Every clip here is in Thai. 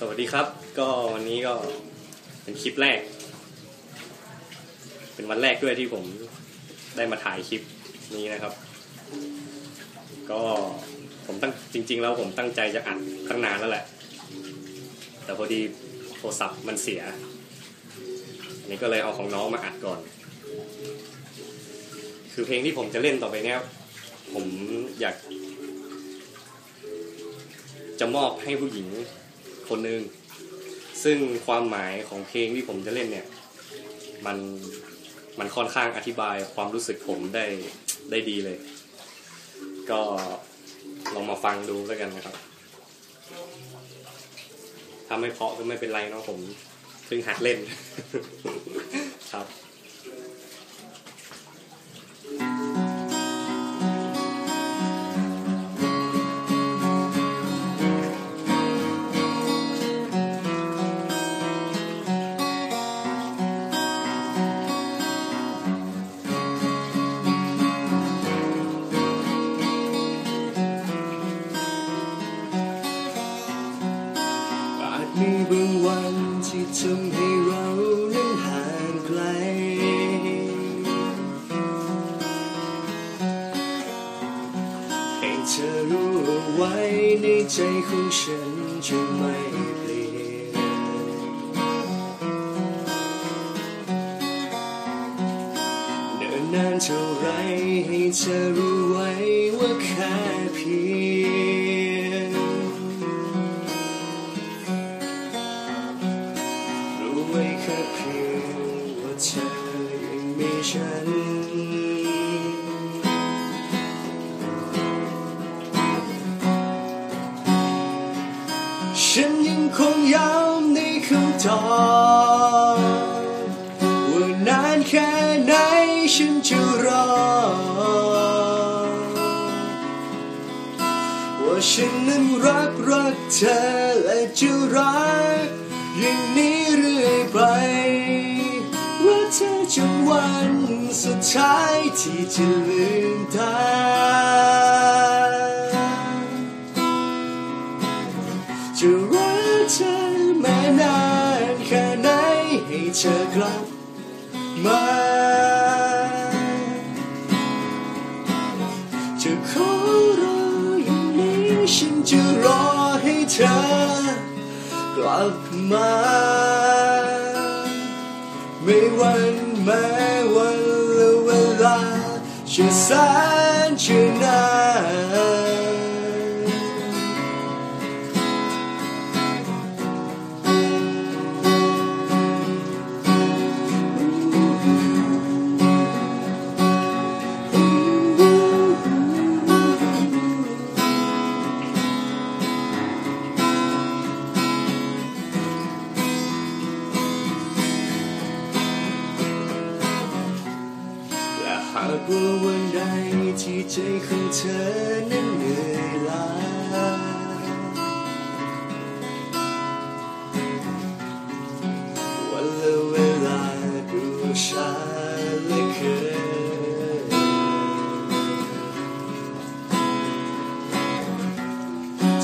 สวัสดีครับ ก็วันนี้ก็เป็นคลิปแรก เป็นวันแรกด้วยที่ผมได้มาถ่ายคลิปนี้นะครับ ก็ผมตั้งจริง ๆ แล้วผมตั้งใจจะอัดตั้งนานแล้วแหละ แต่พอดีโทรศัพท์มันเสียอันนี้ก็เลยเอาของน้องมาอัดก่อน คือเพลงที่ผมจะเล่นต่อไปเนี้ยผมอยากจะมอบให้ผู้หญิง คนหนึ่งซึ่งความหมายของเพลงที่ผมจะเล่นเนี่ย มันมันค่อนข้างอธิบายความรู้สึกผมได้ได้ดีเลย ก็ลองมาฟังดูแล้วกันนะครับถ้าไม่เพาะก็ไม่เป็นไรเนาะผมเพิ่งหัดเล่นครับ ใจของฉันจะไม่เปลี่ยนเดินนานเท่าไรให้เธอรู้ไว้ว่าแค่เพียงรู้ไว้แค่เพียงว่าเธอยังมีฉัน คงย้ำในคำตอบว่านานแค่ไหนฉันจะรอ ว่าฉันนั้นรักรักเธอและจะรักอย่างนี้เรื่อยไปรักเธอจนวันสุดท้ายที่จะลืมตา ให้เธอกลับมาจะขอรออย่างนี้ฉันจะรอให้เธอกลับมา ไม่วันแม้วันและเวลาจะแสนจะนานากว่าวันใดที่ใจของเธอนั้นเหนื่อยล้าวันละเวลาดูช้าเลือเกิน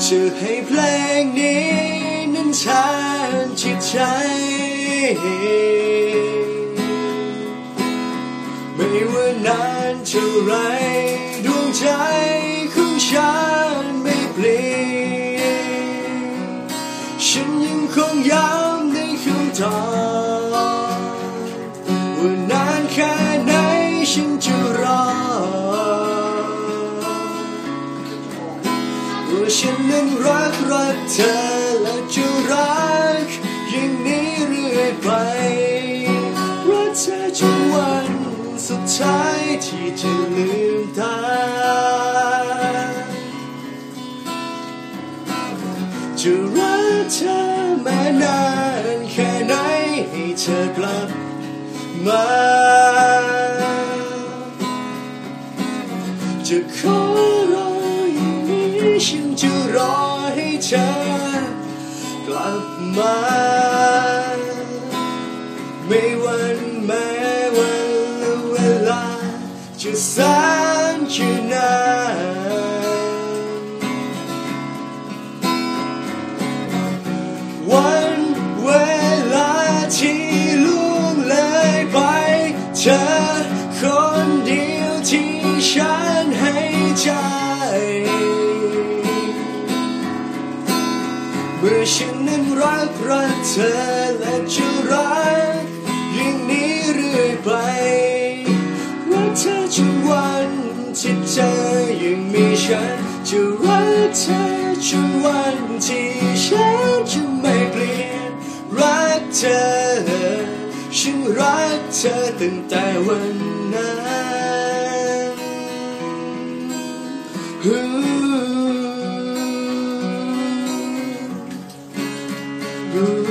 จะให้เพลงนี้นั้นแทนจิตใจ ท่าไรดวงใจของฉันไม่เปลี่ยนฉันยังคงย้ำในคำตอบว่านานแค่ไหนฉันจะรอว่าฉันนั้นรักรักเธอและจะรัก ที่จะลืมตาจะรักเธอแม้นานแค่ไหนให้เธอกลับมาจะขอรออย่างนี้ฉันจะรอให้เธอกลับมา ไม่วันแม้วันและเวลา จะแสนแค่ไนวันเวลาที่ล่วงเลยไป เธอคนเดียวที่ฉันให้ใจ เมื่อฉันนั้นรักรักเธอและจะรักยิ่งนี้เรื่อยไปันจะรักเธอจนวันที่ฉันจะไม่เปลี่ยน รักเธอ ฉันรักเธอตั้งแต่วันนั้น Ooh.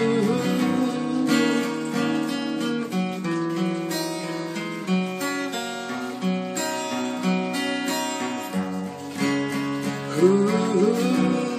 Ooh.